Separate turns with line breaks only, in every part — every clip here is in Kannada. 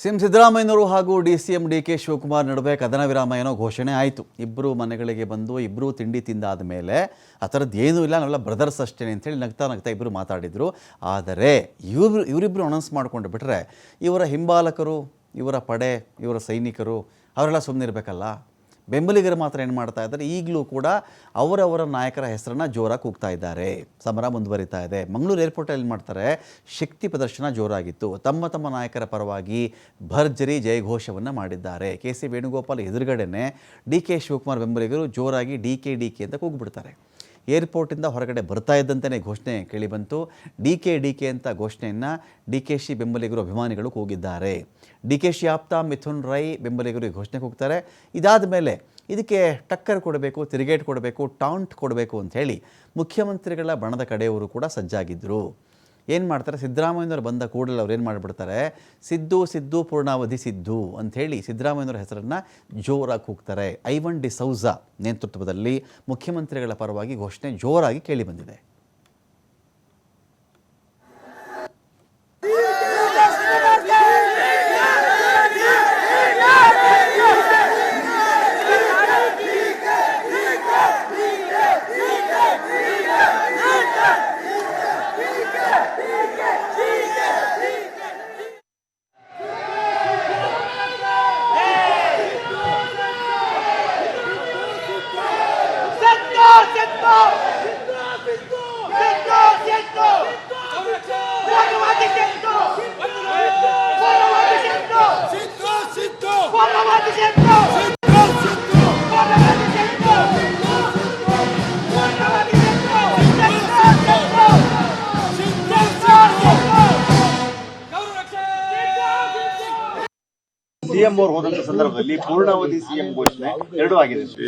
ಸಿಎಂ ಸಿದ್ದರಾಮಯ್ಯನವರು ಹಾಗೂ D C M D K Shivakumar ನಡುವೆ ಕದನ ವಿರಾಮ ಏನೋ ಘೋಷಣೆ ಆಯಿತು. ಇಬ್ಬರು ಮನೆಗಳಿಗೆ ಬಂದು ಇಬ್ಬರು ತಿಂಡಿ ತಿಂದಾದ ಮೇಲೆ ಆ ಥರದ್ದು ಏನೂ ಇಲ್ಲ, ನಾವೆಲ್ಲ ಬ್ರದರ್ಸ್ ಅಷ್ಟೇ ಅಂತೇಳಿ ನಗ್ತಾ ನಗ್ತಾ ಇಬ್ಬರು ಮಾತಾಡಿದರು. ಆದರೆ ಇವರು ಇವರಿಬ್ಬರು ಅನೌನ್ಸ್ ಮಾಡಿಕೊಂಡು ಬಿಟ್ಟರೆ ಇವರ ಹಿಂಬಾಲಕರು, ಇವರ ಪಡೆ, ಇವರ ಸೈನಿಕರು, ಅವರೆಲ್ಲ ಸುಮ್ಮನೆ ಇರಬೇಕಲ್ಲ ಬೆಂಬಲಿಗರು ಮಾತ್ರ ಏನು ಮಾಡ್ತಾ ಇದ್ದಾರೆ? ಈಗಲೂ ಕೂಡ ಅವರವರ ನಾಯಕರ ಹೆಸರನ್ನು ಜೋರಾಗಿ ಕೂಗ್ತಾ ಇದ್ದಾರೆ. ಸಮರ ಮುಂದುವರಿತಾ ಇದೆ. ಮಂಗಳೂರು ಏರ್ಪೋರ್ಟಲ್ಲಿ ಏನು ಮಾಡ್ತಾರೆ? ಶಕ್ತಿ ಪ್ರದರ್ಶನ ಜೋರಾಗಿತ್ತು. ತಮ್ಮ ತಮ್ಮ ನಾಯಕರ ಪರವಾಗಿ ಭರ್ಜರಿ ಜಯಘೋಷವನ್ನು ಮಾಡಿದ್ದಾರೆ. ಕೆ ಸಿ ವೇಣುಗೋಪಾಲ್ ಎದುರುಗಡೆನೆ ಡಿ ಕೆ ಶಿವಕುಮಾರ್ ಬೆಂಬಲಿಗರು ಜೋರಾಗಿ ಡಿ ಕೆ ಡಿ ಕೆ ಅಂತ ಕೂಗ್ಬಿಡ್ತಾರೆ. ಏರ್ಪೋರ್ಟಿಂದ ಹೊರಗಡೆ ಬರ್ತಾ ಇದ್ದಂತೆಯೇ ಘೋಷಣೆ ಕೇಳಿಬಂತು. ಡಿ ಕೆ ಡಿ ಕೆ ಅಂತ ಘೋಷಣೆಯನ್ನು ಡಿ ಕೆ ಶಿ ಬೆಂಬಲಿಗರು ಅಭಿಮಾನಿಗಳು ಕೂಗಿದ್ದಾರೆ. ಡಿ ಕೆ ಶಿ ಆಪ್ತ ಮಿಥುನ್ ರೈ ಬೆಂಬಲಿಗರು ಈ ಘೋಷಣೆ ಕೂಗ್ತಾರೆ. ಇದಾದ ಮೇಲೆ ಇದಕ್ಕೆ ಟಕ್ಕರ್ ಕೊಡಬೇಕು, ತಿರುಗೇಟ್ ಕೊಡಬೇಕು, ಟಾಂಟ್ ಕೊಡಬೇಕು ಅಂಥೇಳಿ ಮುಖ್ಯಮಂತ್ರಿಗಳ ಬಣದ ಕಡೆಯವರು ಕೂಡ ಸಜ್ಜಾಗಿದ್ದರು ಏನು ಮಾಡ್ತಾರೆ? ಸಿದ್ದರಾಮಯ್ಯನವರು ಬಂದ ಕೂಡಲೇ ಅವ್ರು ಏನು ಮಾಡಿಬಿಡ್ತಾರೆ? ಸಿದ್ದು ಸಿದ್ದು, ಪೂರ್ಣಾವಧಿ ಸಿದ್ದು ಅಂಥೇಳಿ ಸಿದ್ದರಾಮಯ್ಯನವರ ಹೆಸರನ್ನು ಜೋರಾಗಿ ಕೂಗ್ತಾರೆ. ಐವನ್ ಡಿ ಸೌಜಾ ನೇತೃತ್ವದಲ್ಲಿ ಮುಖ್ಯಮಂತ್ರಿಗಳ ಪರವಾಗಿ ಘೋಷಣೆ ಜೋರಾಗಿ ಕೇಳಿಬಂದಿದೆ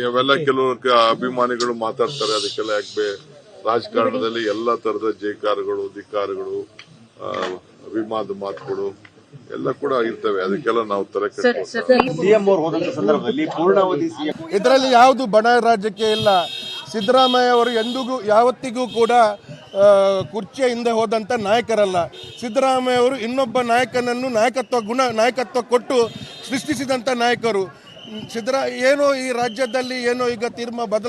ಅವೆಲ್ಲ ಕೆಲವು ಅಭಿಮಾನಿಗಳು ಮಾತಾಡ್ತಾರೆ ಅದಕ್ಕೆಲ್ಲ ಯಾಕೆ ರಾಜಕಾರಣದಲ್ಲಿ ಎಲ್ಲಾ ತರದ ಜೈಕಾರಗಳು ಧಿಕಾರಗಳು ಆ, ಅಭಿಮಾನದ ಮಾತುಗಳು. ಎಲ್ಲ ಕೂಡ ಇರ್ತವೆ ಅದಕ್ಕೆಲ್ಲ ನಾವು ತಲೆ ಕೆಡಿಸ್ಕೊಳ್ತೀವಿ.
ಸಿಎಂ ಅವರು ಹೋದಂತ ಸಂದರ್ಭದಲ್ಲಿ ಪೂರ್ಣಾವಧಿ ಸಿಎಂ
ಇದರಲ್ಲಿ ಯಾವುದು ಬಣ ರಾಜ್ಯಕ್ಕೆ ಇಲ್ಲ. ಸಿದ್ದರಾಮಯ್ಯ ಅವರು ಎಂದಿಗೂ ಯಾವತ್ತಿಗೂ ಕೂಡ ಆ, ಕುರ್ಚಿಯ ಹಿಂದೆ ಹೋದಂಥ ನಾಯಕರಲ್ಲ. ಸಿದ್ದರಾಮಯ್ಯ ಅವರು ಇನ್ನೊಬ್ಬ ನಾಯಕನನ್ನು ನಾಯಕತ್ವ ಗುಣ ನಾಯಕತ್ವ ಕೊಟ್ಟು ಸೃಷ್ಟಿಸಿದಂಥ ನಾಯಕರು. ಸಿದ್ದರಾ ಏನೋ ಈ ರಾಜ್ಯದಲ್ಲಿ ಏನೋ ಈಗ ತೀರ್ಮ ಬದಲ